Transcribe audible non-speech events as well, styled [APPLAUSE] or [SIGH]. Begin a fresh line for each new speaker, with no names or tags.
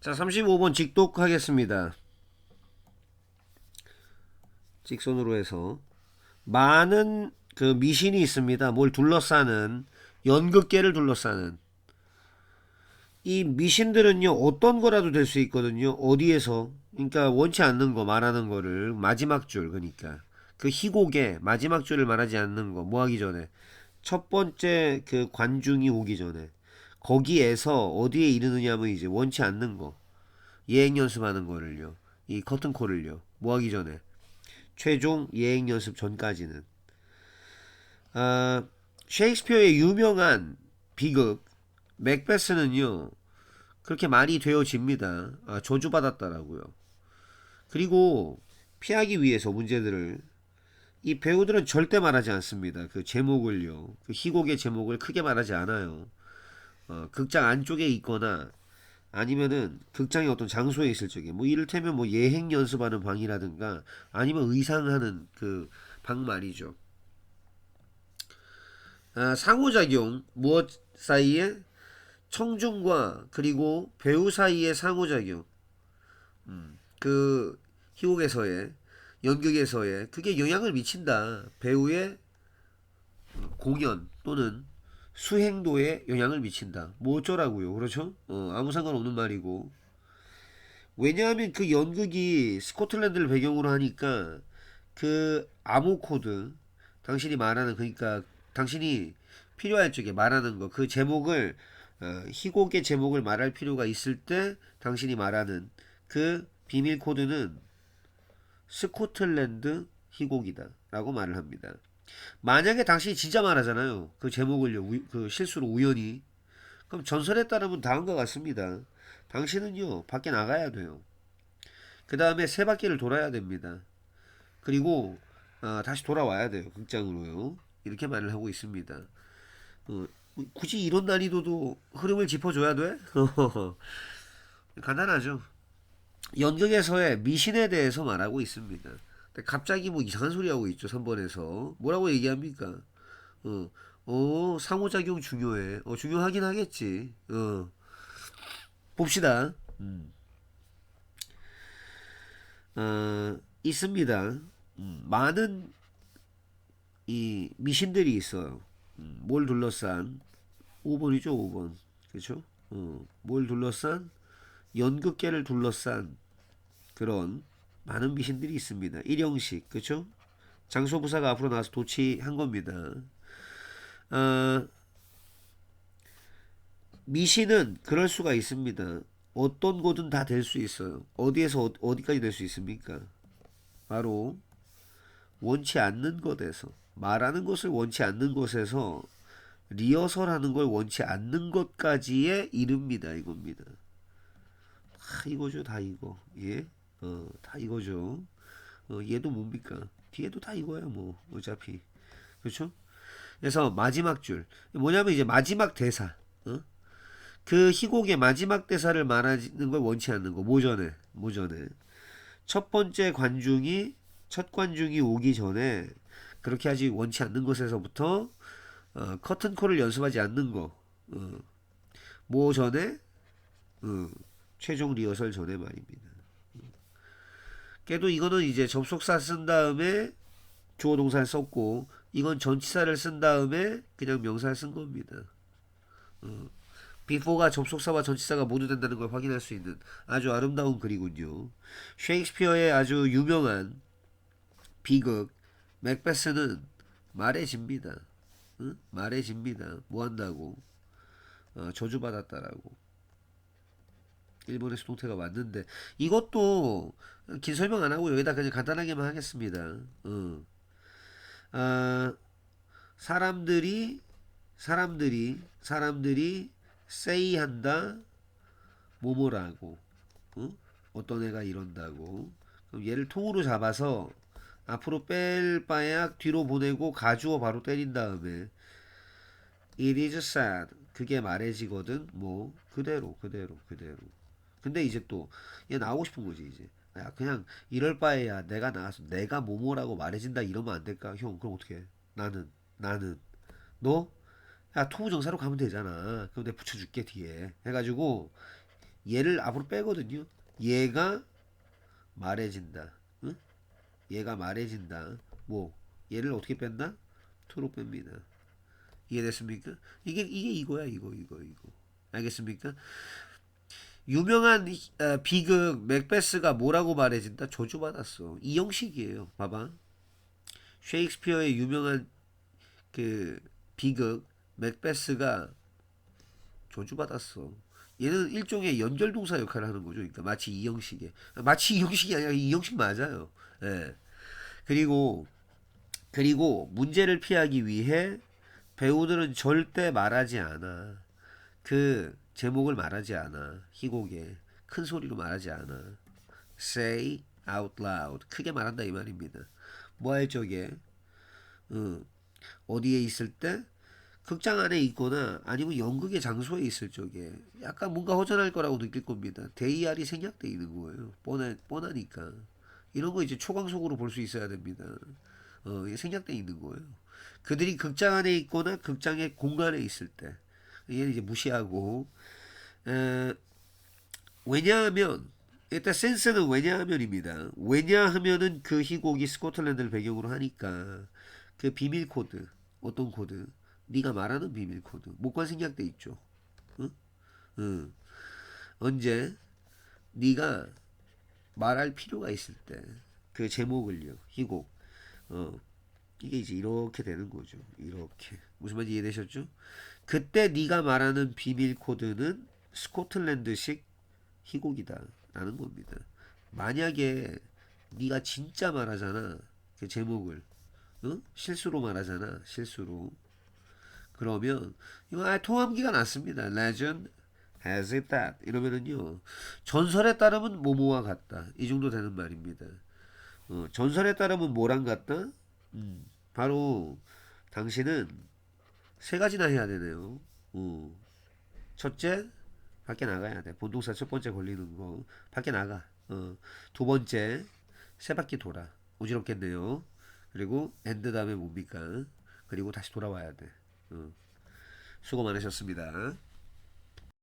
자, 35번 직독하겠습니다. 직선으로 해서 많은 그 미신이 있습니다. 뭘 둘러싸는 연극계를 둘러싸는 이 미신들은요 어떤 거라도 될 수 있거든요. 어디에서 그러니까 원치 않는 거 말하는 거를 마지막 줄 그러니까 그 희곡의 마지막 줄을 말하지 않는 거 뭐 하기 전에 첫 번째 그 관중이 오기 전에 거기에서 어디에 이르느냐 하면 이제 원치 않는 거 예행 연습하는 거를요. 이 커튼콜을요. 뭐 하기 전에 최종 예행 연습 전까지는 아, 셰익스피어의 유명한 비극 맥베스는요 그렇게 말이 되어집니다. 아, 저주받았다라고요. 그리고 피하기 위해서 문제들을 이 배우들은 절대 말하지 않습니다. 그 제목을요. 그 희곡의 제목을 크게 말하지 않아요. 어, 극장 안쪽에 있거나 아니면은 극장의 어떤 장소에 있을 적에 뭐 이를테면 뭐 예행 연습하는 방이라든가 아니면 의상하는 그 방 말이죠. 아, 상호작용 무엇 사이에? 청중과 그리고 배우 사이의 상호작용. 음, 그 희곡에서의 연극에서의 그게 영향을 미친다. 배우의 공연 또는 수행도에 영향을 미친다. 뭐 어쩌라고요? 그렇죠? 어, 아무 상관없는 말이고. 왜냐하면 그 연극이 스코틀랜드를 배경으로 하니까 그 암호 코드 당신이 말하는 그러니까 당신이 필요할 적에 말하는 거 그 제목을 어, 희곡의 제목을 말할 필요가 있을 때 당신이 말하는 그 비밀 코드는 스코틀랜드 희곡이다. 라고 말을 합니다. 만약에 당신이 진짜 말하잖아요. 그 제목을요, 우- 그 실수로 우연히. 그럼 전설에 따르면 다음과 같습니다. 당신은요, 밖에 나가야 돼요. 그 다음에 세 바퀴를 돌아야 됩니다. 그리고 어, 다시 돌아와야 돼요. 극장으로요. 이렇게 말을 하고 있습니다. 어, 굳이 이런 난이도도 흐름을 짚어줘야 돼? [LAUGHS] 간단하죠. 연극에서의 미신에 대해서 말하고 있습니다. 갑자기 뭐 이상한 소리 하고 있죠. 3번에서. 뭐라고 얘기합니까? 어, 어, 상호작용 중요해. 어, 중요하긴 하겠지. 어. 봅시다. 음. 어, 있습니다. 음, 많은 이 미신들이 있어요. 음, 뭘 둘러싼 5번이죠, 5번. 그렇죠? 어, 뭘 둘러싼 연극계를 둘러싼 그런 많은 미신들이 있습니다. 일형식, 그렇죠? 장소부사가 앞으로 나와서 도치한 겁니다. 어, 미신은 그럴 수가 있습니다. 어떤 곳은 다 될 수 있어요. 어디에서 어, 어디까지 될 수 있습니까? 바로 원치 않는 것에서 말하는 것을 원치 않는 것에서 리허설하는 걸 원치 않는 것까지의 이릅니다. 이겁니다. 다 이거죠, 다 이거. 예, 어, 다 이거죠. 어, 얘도 뭡니까? 뒤에도 다 이거야, 뭐 어차피 그렇죠? 그래서 마지막 줄 뭐냐면 이제 마지막 대사. 어? 그 희곡의 마지막 대사를 말하는 걸 원치 않는 거. 모전에, 모전에. 첫 번째 관중이 첫 관중이 오기 전에 그렇게 하지 원치 않는 것에서부터 어, 커튼콜을 연습하지 않는 거. 어, 뭐 전에 어, 최종 리허설 전에 말입니다. 깨도 이거는 이제 접속사 쓴 다음에 주어 동사를 썼고 이건 전치사를 쓴 다음에 그냥 명사를 쓴 겁니다. 어, before가 접속사와 전치사가 모두 된다는 걸 확인할 수 있는 아주 아름다운 글이군요. 셰익스피어의 아주 유명한 비극 맥베스는 말해집니다. 응? 말해집니다. 뭐 한다고? 어, 저주받았다라고. 일본에서 동태가 왔는데 이것도 긴 설명 안 하고 여기다 그냥 간단하게만 하겠습니다. 어. 아, 사람들이 사람들이 사람들이 say 한다 뭐뭐라고 어? 어떤 애가 이런다고 그럼 얘를 통으로 잡아서 앞으로 뺄 바약 뒤로 보내고 가주어 바로 때린 다음에 it is sad 그게 말해지거든 뭐 그대로 그대로 그대로 근데 이제 또 얘 나오고 싶은 거지 이제 야 그냥 이럴 바에야 내가 나와서 내가 뭐뭐라고 말해진다 이러면 안 될까 형 그럼 어떻게 해 나는 나는 너 야 토부정사로 가면 되잖아 그럼 내가 붙여줄게 뒤에 해가지고 얘를 앞으로 빼거든요. 얘가 말해진다. 응? 얘가 말해진다. 뭐 얘를 어떻게 뺀다? 투로 뺍니다. 이해됐습니까? 이게 이게 이거야 이거 이거 이거. 알겠습니까? 유명한 이- 어, 비극 맥베스가 뭐라고 말해진다? 저주받았어. 이 형식이에요. 봐봐. 셰익스피어의 유명한 그 비극 맥베스가 저주받았어. 얘는 일종의 연결동사 역할을 하는 거죠. 그러니까 마치 이 형식의 마치 이 형식이 아니라 이 형식 맞아요. 예. 그리고 그리고 문제를 피하기 위해 배우들은 절대 말하지 않아. 그 제목을 말하지 않아. 희곡에 큰 소리로 말하지 않아. Say out loud. 크게 말한다 이 말입니다. 뭐할 적에 어, 어디에 있을 때 극장 안에 있거나 아니면 연극의 장소에 있을 적에 약간 뭔가 허전할 거라고 느낄 겁니다. 데이알이 생략돼 있는 거예요. 뻔하, 뻔하니까. 이런 거 이제 초강속으로 볼 수 있어야 됩니다. 어, 생략돼 있는 거예요. 그들이 극장 안에 있거나 극장의 공간에 있을 때 얘는 이제 무시하고 에, 왜냐하면 일단 센스는 왜냐하면입니다. 왜냐하면은 그 희곡이 스코틀랜드를 배경으로 하니까 그 비밀 코드 어떤 코드 네가 말하는 비밀 코드 목관 생략돼 있죠. 응? 응. 언제 네가 말할 필요가 있을 때 그 제목을요 희곡 어 이게 이제 이렇게 되는 거죠. 이렇게 무슨 말인지 이해되셨죠? 그때 네가 말하는 비밀 코드는 스코틀랜드식 희곡이다 라는 겁니다. 만약에 네가 진짜 말하잖아 그 제목을 어? 실수로 말하잖아 실수로 그러면 이거 아 통함기가 났습니다. Legend has it that 이러면은요 전설에 따르면 뭐뭐와 같다 이 정도 되는 말입니다. 어, 전설에 따르면 뭐랑 같다? 음, 바로 당신은 세 가지나 해야 되네요. 어. 첫째 밖에 나가야 돼. 본동사 첫 번째 걸리는 거 밖에 나가. 어. 두 번째 세 바퀴 돌아. 어지럽겠네요. 그리고 엔드 다음에 뭡니까? 그리고 다시 돌아와야 돼. 어. 수고 많으셨습니다.